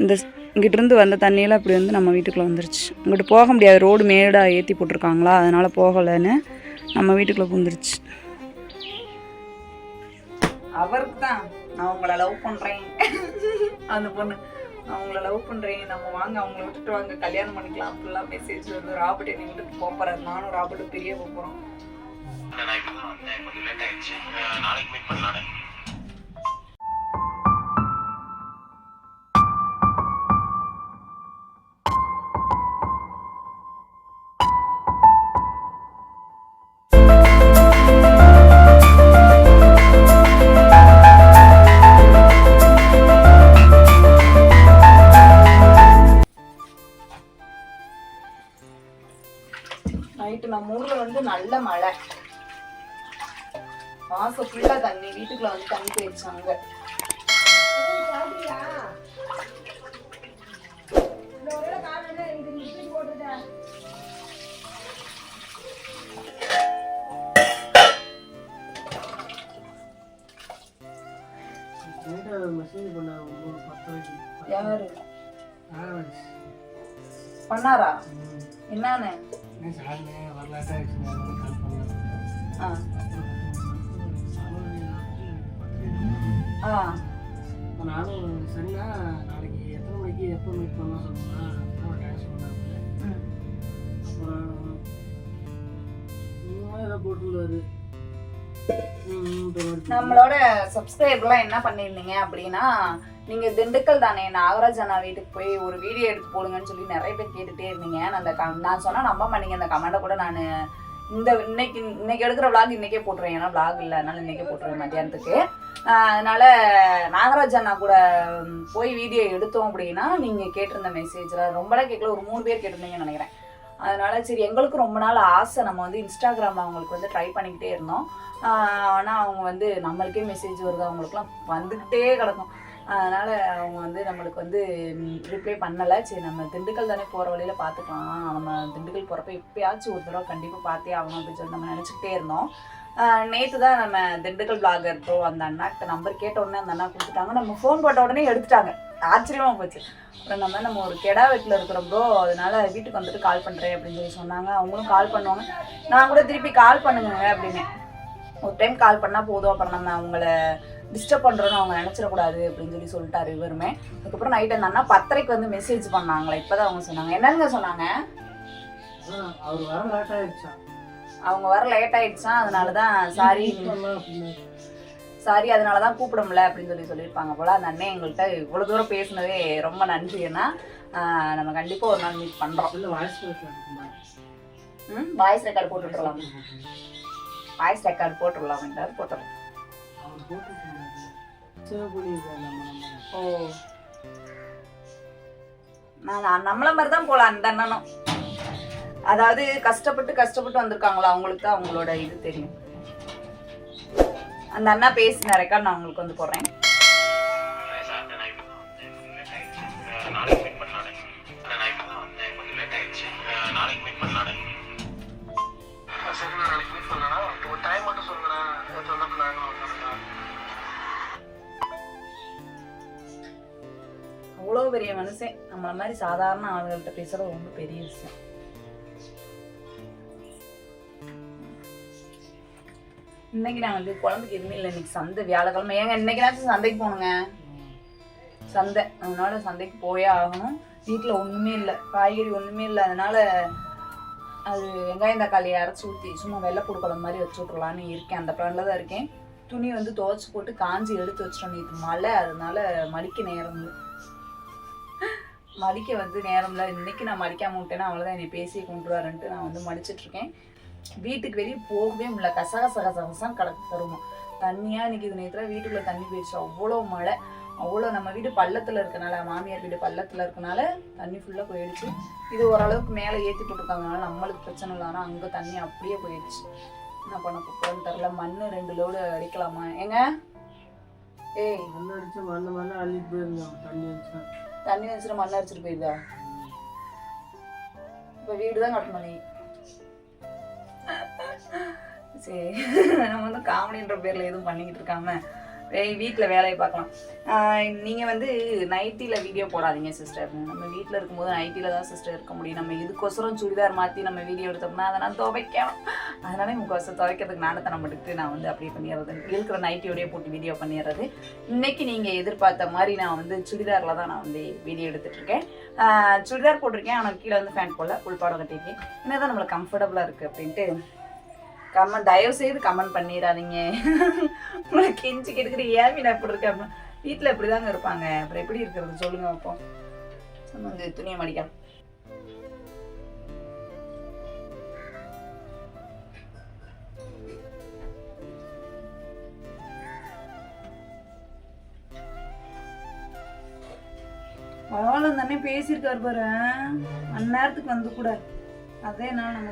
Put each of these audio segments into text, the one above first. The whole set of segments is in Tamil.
இந்த இங்கிட்டிருந்து வந்த தண்ணியெல்லாம் இப்படி வந்து நம்ம வீட்டுக்குள்ளே வந்துருச்சு. இங்கிட்டு போக முடியாது. ரோடு மேடாக ஏற்றி போட்டிருக்காங்களா? அதனால் போகலைன்னு நம்ம வீட்டுக்குள்ளே புந்துருச்சு. அவருக்கு தான் நான் உங்களை லவ் பண்ணுறேன் அந்த பொண்ணு. நான் உங்களை லவ் பண்ணுறேன் நம்ம வாங்க அவங்கள விட்டுட்டு வாங்க. கல்யாணம் பண்ணிக்கலாம். அப்படிலாம் மெசேஜ் வருது ராபர்ட் என்னை விட்டுட்டு போகிறாரு நானும் ராபர்ட்டும் பிரிய போகிறோம் நான் நைட்டு நம்ம ஊர்ல வந்து நல்ல மழை. மாசம் ஃபுல்லா தண்ணி வீட்டுக்குள்ள வந்து தண்ணி போயிடுச்சாங்க யாரு? பண்ணாரா? என்னன்னு? ஆ நானும் சரிண்ணா நாளைக்கு எத்தனை மணிக்கு எப்போ மீட் பண்ணலாம் அப்புறம் டைம் சொன்னாங்க. அப்புறம் ஏதோ போட்டுருவாரு நம்மளோட சப்ஸ்கிரைபர்லாம் என்ன பண்ணியிருந்தீங்க அப்படின்னா நீங்க திண்டுக்கல் தானே நாகராஜ் அண்ணா வீட்டுக்கு போய் ஒரு வீடியோ எடுத்து போடுங்கன்னு சொல்லி நிறைய பேர் கேட்டுட்டே இருந்தீங்க. நான் அந்த நான் சொன்னா நம்ப மாட்டீங்க. அந்த கமெண்ட்டை கூட நான் இந்த இன்னைக்கு இன்னைக்கு எடுக்கிற விளாக் இன்னைக்கே போட்டுருவேன். ஏன்னா விளாக் இல்லை. அதனால இன்னைக்கே போட்டுருவேன் மத்தியானத்துக்கு. அதனால நாகராஜ் அண்ணா கூட போய் வீடியோ எடுத்தோம் அப்படின்னா நீங்க கேட்டிருந்த மெசேஜ்ல ரொம்பலாம் கேட்கல. ஒரு மூணு பேர் கேட்டிருந்தீங்கன்னு நினைக்கிறேன். அதனால சரி எங்களுக்கு ரொம்ப நாள் ஆசை. நம்ம வந்து இன்ஸ்டாகிராம் அவங்களுக்கு வந்து ட்ரை பண்ணிக்கிட்டே இருந்தோம். ஆனால் அவங்க வந்து நம்மளுக்கே மெசேஜ் வருது. அவங்களுக்குலாம் வந்துக்கிட்டே கிடக்கும். அதனால் அவங்க வந்து நம்மளுக்கு வந்து ரிப்ளை பண்ணலை. சரி நம்ம திண்டுக்கல் தானே போகிற வழியில் பார்த்துக்கலாம் நம்ம திண்டுக்கல் போகிறப்ப எப்பயாச்சும் ஒரு தடவை கண்டிப்பாக பார்த்தே ஆகணும் அப்படின்னு சொல்லி நம்ம நினச்சிக்கிட்டே இருந்தோம். நேற்று தான் நம்ம திண்டுக்கல் பிளாகர் ப்ரோ அந்த அண்ணா நம்பர் கேட்ட உடனே அந்த அண்ணா கொடுத்துட்டாங்க. நம்ம ஃபோன் போட்ட உடனே எடுத்துட்டாங்க. ஆச்சரியமா போச்சு. அப்புறம் நம்ம நம்ம ஒரு கெடா வீட்டில் இருக்கிறோம் ப்ரோ அதனால வீட்டுக்கு வந்துட்டு கால் பண்ணுறேன் அப்படின்னு சொல்லி சொன்னாங்க. அவங்களும் கால் பண்ணுவாங்க. நான் கூட திருப்பி கால் பண்ணுங்க அப்படின்னு. ஒரு டைம் கால் பண்ணால் போதும். அப்புறம் நம்ம அவங்கள டிஸ்டர்ப் பண்ணுறோன்னு அவங்க நினச்சிடக்கூடாது அப்படின்னு சொல்லி சொல்லிட்டாரு இவருமே. அதுக்கப்புறம் நைட் அந்த அண்ணா பத்தரைக்கு வந்து மெசேஜ் பண்ணாங்களே. இப்போ தான் அவங்க சொன்னாங்க. என்னங்க சொன்னாங்க? அவங்க வர லேட் ஆயிடுச்சா அதனால தான் சாரி சாரி அதனால தான் கூப்பிட முடியல அப்படின்னு சொல்லி சொல்லியிருப்பாங்க போல. அந்த அண்ணன் எங்கள்கிட்ட இவ்வளோ தூரம் பேசினதே ரொம்ப நன்றி அண்ணா. ஆஹ் நம்ம கண்டிப்பாக ஒரு நாள் மீட் பண்ணுறோம் ம் வாய்ஸ் ரெக்கார்டு போட்டுட்ருலாம் வாய்ஸ் ரெக்கார்டு போட்டுடலாம் என்றார் போட்டுடலாம் ஓ. நான் நம்மள மாதிரி தான் போல அந்த அண்ணனும். அதாவது கஷ்டப்பட்டு கஷ்டப்பட்டு வந்திருக்காங்களா? அவங்களுக்கு தான் அவங்களோட இது தெரியும். அந்த அண்ணா பேசின ரெக்கார்ட் நான் உங்களுக்கு வந்து போடுறேன். அவ்வளோ பெரிய மனுஷன். நம்மள மாதிரி சாதாரண ஆளுகள்கிட்ட பேசுறது ரொம்ப பெரிய விஷயம். இன்னைக்கு நான் வந்து குழம்புக்கு எதுவுமே இல்லை. இன்னைக்கு சந்தை வியாழக்கிழமை. ஏங்க இன்னைக்குனாச்சும் சந்தைக்கு போகணுங்க. சந்தை. அதனால சந்தைக்கு போயே ஆகணும். வீட்டில் ஒன்றுமே இல்லை. காய்கறி ஒன்றுமே இல்லை. அதனால அது வெங்காயம் தக்காளி அரைச்சி ஊற்றி சும்மா வெள்ளைப்பூடு குழம்பு மாதிரி வச்சு விட்றலான்னு இருக்கேன். அந்த பிளானில் தான் இருக்கேன். துணி வந்து துவைச்சி போட்டு காஞ்சி எடுத்து வச்சிட்டோம். நேற்று மழை. அதனால மடிக்க நேரம் மடிக்க வந்து நேரம்ல இன்னைக்கு நான் மடிக்காம விட்டேன்னா அவ்வளோதான் என்னை பேசி கொண்டு வரேன்ட்டு நான் வந்து மடிச்சிட்டு இருக்கேன். வீட்டுக்கு வெளியே போகவே முடியல. கசகச கசகசம் கிடக்கு தருவோம் தண்ணியாக இன்னைக்கு இது நேரத்தில் வீட்டுக்குள்ளே தண்ணி போயிடுச்சு. அவ்வளோ மழை. அவ்வளோ நம்ம வீடு பள்ளத்தில் இருக்கனால மாமியார் வீடு பள்ளத்தில் இருக்கனால தண்ணி ஃபுல்லாக போயிடுச்சு. இது ஓரளவுக்கு மேலே ஏற்றி போட்டிருக்காங்கனால நம்மளுக்கு பிரச்சனை இல்லை. ஆனால் அங்கே தண்ணி அப்படியே போயிடுச்சு. என்ன பண்ண போகிறோன்னு தெரில மண் ரெண்டு லோடு அடிக்கலாமா? ஏங்க? ஏய். மண் அடிச்சு மண்ணு மண்ணு அள்ளிட்டு போயிருந்தோம். தண்ணி தண்ணி வச்சுட்டு மண் அடிச்சிட்டு போயிருதா? இப்போ வீடு தான் கட்டணும் நீ. சரி நம்ம வந்து காமெடின்ற பேரில் எதுவும் பண்ணிக்கிட்டு இருக்காம வீட்டில் வேலையை பார்க்கலாம். நீங்கள் வந்து நைட்டியில் வீடியோ போடாதீங்க சிஸ்டர் நம்ம வீட்டில் இருக்கும்போது நைட்டியில் தான் சிஸ்டர் இருக்க முடியும். நம்ம இதுக்கொசரம் சுடிதார் மாற்றி நம்ம வீடியோ எடுத்தோம்னா அதை நான் துவைக்கணும் அதனால முக்கோசம் துவைக்கிறதுக்கு நானத்தை தனம் எடுத்து நான் வந்து அப்படியே பண்ணிடுறது. இருக்கிற நைட்டியோடய போட்டு வீடியோ பண்ணிடுறது. இன்றைக்கி நீங்கள் எதிர்பார்த்த மாதிரி நான் வந்து சுடிதாரில் தான் நான் வந்து வீடியோ எடுத்துகிட்ருக்கேன் சுடிதார் போட்டிருக்கேன் ஆனால் கீழே வந்து ஃபேன் போடல உள்பாடம் கட்டியிருக்கேன். என்ன தான் நம்மளுக்கு கம்ஃபர்டபுளாக இருக்குது அப்படின்ட்டு கமெண்ட் தயவு செய்து கமெண்ட் பண்ணிடாதீங்க. உங்களை கெஞ்சி கெடுக்கிற ஏன் மீன் அப்படி இருக்கு? வீட்டில் இப்படி தாங்க இருப்பாங்க. அப்புறம் எப்படி இருக்கிறது? சொல்லுங்க அப்போ. நம்ம வந்து துணியை மடிக்கலாம் பரவாயில்ல தானே பேசியிருக்காரு பாரு. அந்நேரத்துக்கு வந்து கூட. அதே நான் நம்ம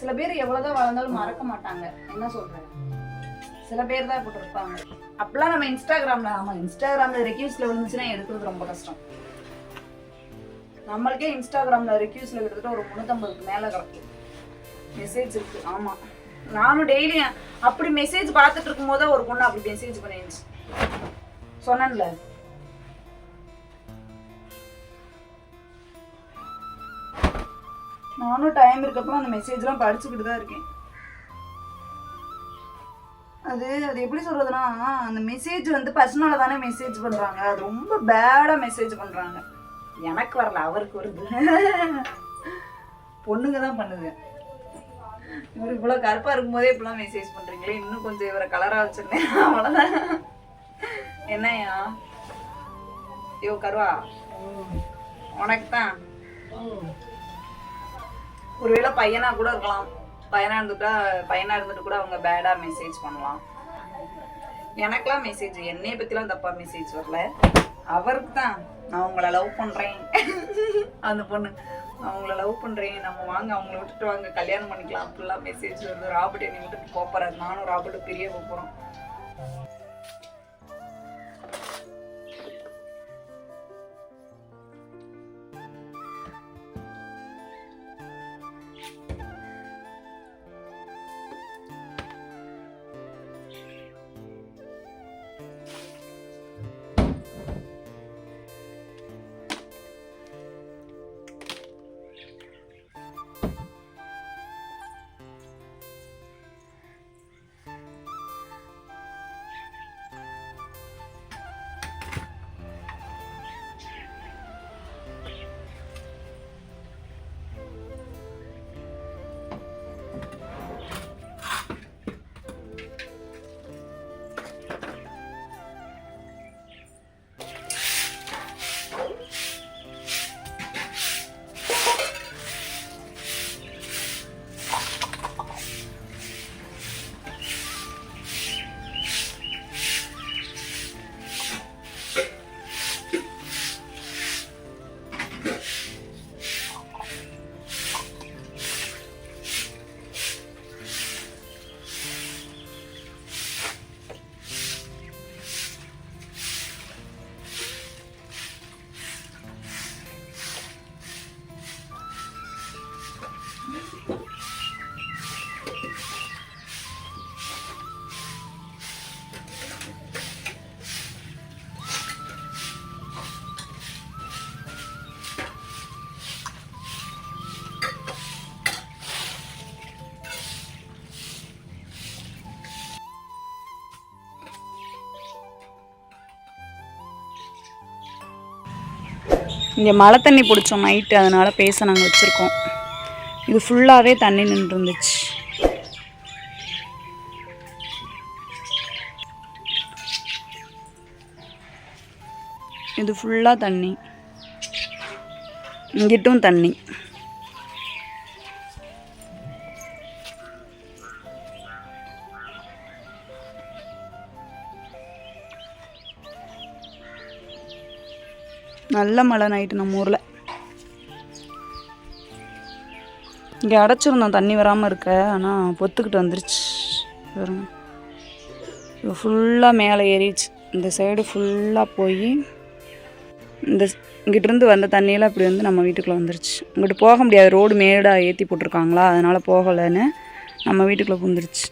சில பேர் எவ்வளோதான் வளர்ந்தாலும் மறக்க மாட்டாங்க. என்ன சொல்றேன் சில பேர் தான் இப்படி இருப்பாங்க அப்பெல்லாம் நம்ம இன்ஸ்டாகிராமில் ஆமாம் இன்ஸ்டாகிராமில் ரெக்யூஸில் விழுந்துச்சுன்னா எடுக்கிறது ரொம்ப கஷ்டம். நம்மளுக்கே இன்ஸ்டாகிராமில் ரெக்யூஸில் கிட்டத்தட்ட ஒரு முந்நூற்றம்பதுக்கு மேலே கிடக்கும். மெசேஜ் இருக்கு. ஆமாம் நானும் டெய்லி அப்படி மெசேஜ் பார்த்துட்டு இருக்கும்போது ஒரு பொண்ணு அப்படி மெசேஜ் பண்ணிருந்துச்சு. சொன்னேன்ல? நானும் டைம் இருக்கப்போ அந்த மெசேஜ்லாம் படிச்சுக்கிட்டு தான் இருக்கேன். அது அது எப்படி சொல்றதுன்னா அந்த மெசேஜ் வந்து பர்சனலாக தானே மெசேஜ் பண்றாங்க. அது ரொம்ப பேடா மெசேஜ் பண்றாங்க. எனக்கு வரல அவருக்கு வருது. பொண்ணுங்க தான் பண்ணுது. இவர் இவ்வளோ கருப்பாக இருக்கும்போதே இப்படிலாம் மெசேஜ் பண்ணுறீங்களே இன்னும் கொஞ்சம் இவரை கலராக வச்சுருந்தேன். அவ்வளோதான் என்னையா ஐயோ கருவா. உனக்கு தான் ஒருவேளை பையனா கூட இருக்கலாம். பையனா இருந்துட்டா பையனா இருந்துட்டு கூட அவங்க பேடா மெசேஜ் பண்ணலாம். எனக்கெல்லாம் மெசேஜ் என்னைய பத்திலாம் தப்பா மெசேஜ் வரல. அவருக்கு தான். நான் உங்களை லவ் பண்றேன். அந்த பொண்ணு. அவங்கள லவ் பண்றேன். நம்ம வாங்க அவங்கள விட்டுட்டு வாங்க. கல்யாணம் பண்ணிக்கலாம். அப்படிலாம் மெசேஜ் வருது. ராபர்ட் என்னை விட்டுட்டு போறாரு. நானும் ராபர்ட் பிரிய போறோம். இங்கே மழை தண்ணி பிடிச்சோம் நைட்டு அதனால் பேச நாங்கள் வச்சுருக்கோம். இது ஃபுல்லாகவே தண்ணி நின்றுருந்துச்சு. இது ஃபுல்லாக தண்ணி. இங்கிட்டும் தண்ணி. நல்ல மழை நைட்டு நம்ம ஊரில். இங்கே அடைச்சிருந்தோம் தண்ணி வராமல் இருக்க. ஆனால் பொத்துக்கிட்டு வந்துருச்சு. பாருங்க. இது ஃபுல்லாக மேலே ஏறிடுச்சு. இந்த சைடு ஃபுல்லாக போய் இந்த இங்கிட்டிருந்து வந்த தண்ணியெல்லாம் அப்படி வந்து நம்ம வீட்டுக்குள்ளே வந்துருச்சு. இங்கிட்டு போக முடியாது. ரோடு மேடாக ஏற்றி போட்டிருக்காங்களா? அதனால் போகலைன்னு நம்ம வீட்டுக்குள்ளே புந்துருச்சு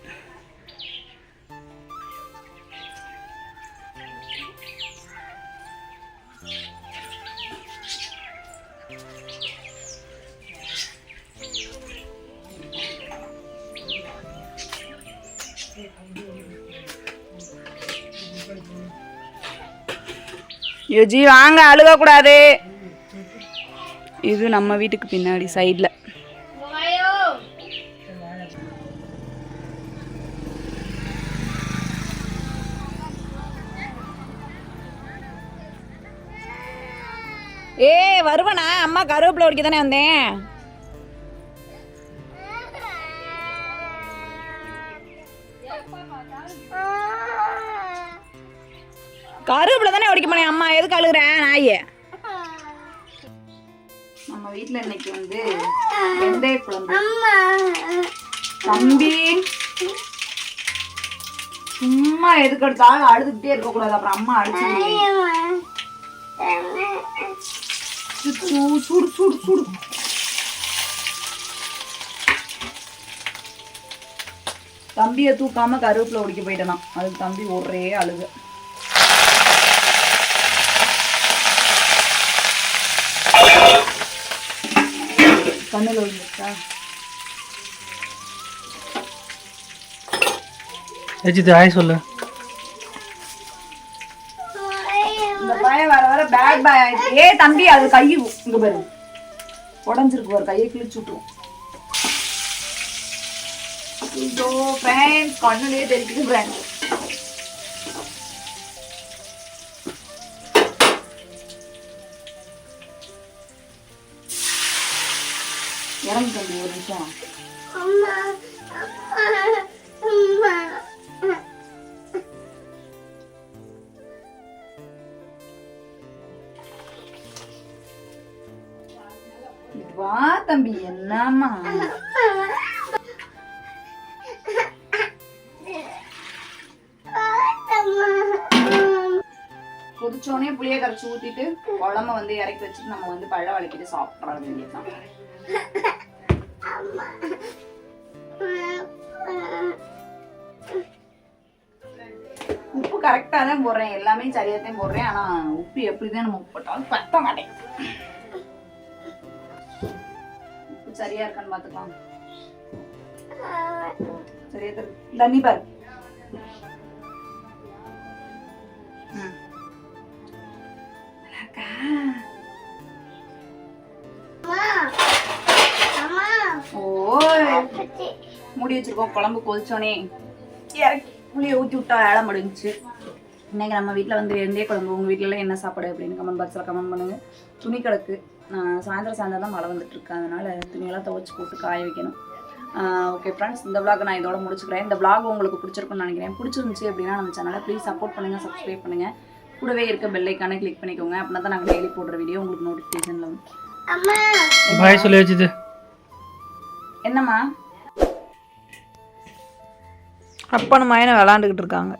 யோஜி வாங்க அழுகக்கூடாது. இது நம்ம வீட்டுக்கு பின்னாடி சைடில் ஏ வருவனா? அம்மா கருவேப்பிலை ஒடிக்க தானே வந்தேன். கருவேப்பில தானே உடைக்க போனேன். அம்மா எதுக்கு அழுகுறேன் நாயே. நம்ம வீட்டில் இன்னைக்கு வந்து வெந்தய குழம்பு. தம்பி சும்மா எதுக்கு எடுத்தாலும் அழுதுகிட்டே இருக்கக்கூடாது. அப்புறம் அம்மா அடிச்சு சூடு சூடு சூடு சூடு தம்பியை தூக்காம கருவேப்பில உடிக்க போயிட்டேனா. அதுக்கு தம்பி ஒரே அழுகு. கண்ணில் விழுந்துச்சா ரச்சித்து ஹாய் சொல்லு இந்த பையன் வர வர பேட் பாய் ஆயிடுச்சு ஏ தம்பி அது கை இங்க பாரு. உடஞ்சிருக்கு பாரு கையை கிழிச்சு விட்டுரும். இதோ ஃப்ரெண்ட்ஸ் கண்ணுலயே தெரிக்குது ஃப்ரெண்ட்ஸ் நிமிஷம் வா தம்பி என்னம்மா? கொதிச்சோடனே புளிய கரைச்சி ஊத்திட்டு குழம்ப வந்து இறக்கி வச்சுட்டு நம்ம வந்து பழ வளைக்கிட்டு சாப்பிட்ற வேண்டியதுதான். உப்பு கரெக்டாக தான் போடுறேன். எல்லாமே சரியாக தான் போடுறேன். ஆனால் உப்பு எப்படி தான் நம்ம உப்பு போட்டாலும் பத்த மாட்டேங்குது உப்பு சரியா இருக்கான்னு பார்த்துக்கலாம். சரியா தண்ணி பாரு. ம். மூடி வச்சிருக்கோம். குழம்பு கொதிச்சோனே இறக்கி புளியை ஊற்றி விட்டா வேலை முடிஞ்சுச்சு. இன்னைக்கு நம்ம வீட்டில் வந்து வெந்தய குழம்பு. உங்கள் வீட்டிலலாம் என்ன சாப்பாடு அப்படின்னு கமெண்ட் பாக்ஸில் கமெண்ட் பண்ணுங்கள் துணி கிடக்கு நான் சாயந்தரம் சாயந்தரம் தான் மழை வந்துட்டு இருக்கு. அதனால துணியெல்லாம் துவைச்சு போட்டு காய வைக்கணும். ஓகே ஃப்ரெண்ட்ஸ் இந்த vlog நான் இதோட முடிச்சுக்கிறேன். இந்த vlog உங்களுக்கு பிடிச்சிருக்கும்னு நினைக்கிறேன். பிடிச்சிருந்துச்சு அப்படின்னா நம்ம சேனலை ப்ளீஸ் சப்போர்ட் பண்ணுங்கள் சப்ஸ்கிரைப் பண்ணுங்கள் கூடவே இருக்க பெல்லைக்கான கிளிக் பண்ணிக்கோங்க. அப்படின்னா தான் நாங்கள் டெய்லி போடுற வீடியோ உங்களுக்கு நோட்டிஃபிகேஷனில் வரும். என்னம்மா? அப்பனும் மயனை விளாண்டுக்கிட்டு இருக்காங்க.